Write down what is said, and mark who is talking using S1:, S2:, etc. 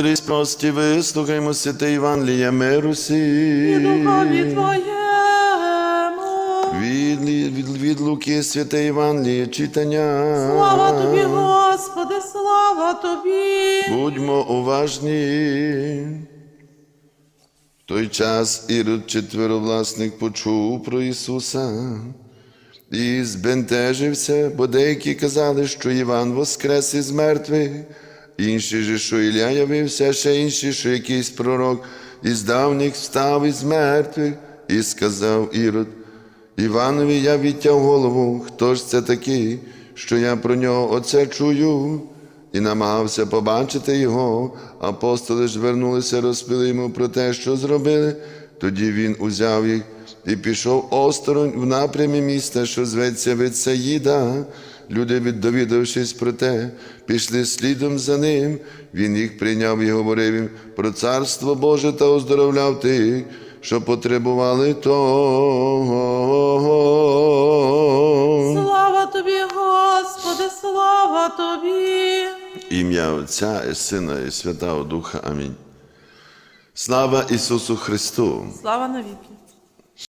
S1: Мудрість прості, вислухаймо святе Євангеліє миру
S2: і
S1: сі.
S2: духові Твоєму.
S1: Від, від, від Луки святе Євангеліє читання.
S2: Слава Тобі, Господи, слава Тобі.
S1: Будьмо уважні. В той час Ірод четверовласник почув про Ісуса і збентежився, бо деякі казали, що Іван воскрес із мертвих, інші же, що Ілля явився, ще інші, що якийсь пророк із давніх встав із мертвих, і сказав Ірод, Іванові я відтяв голову, хто ж це такий, що я про нього оце чую, і намагався побачити його. Апостоли ж вернулися, розповіли йому про те, що зробили. Тоді він узяв їх і пішов осторонь в напрямі міста, що зветься Вецаїда. Люди, від- довідавшись про те, пішли слідом за ним. Він їх прийняв і говорив їм про царство Боже та оздоровляв тих, що потребували того.
S2: Слава Тобі, Господи, слава Тобі.
S1: Ім'я Отця і Сина і Святого Духа. Амінь. Слава Ісусу Христу!
S2: Слава навіки.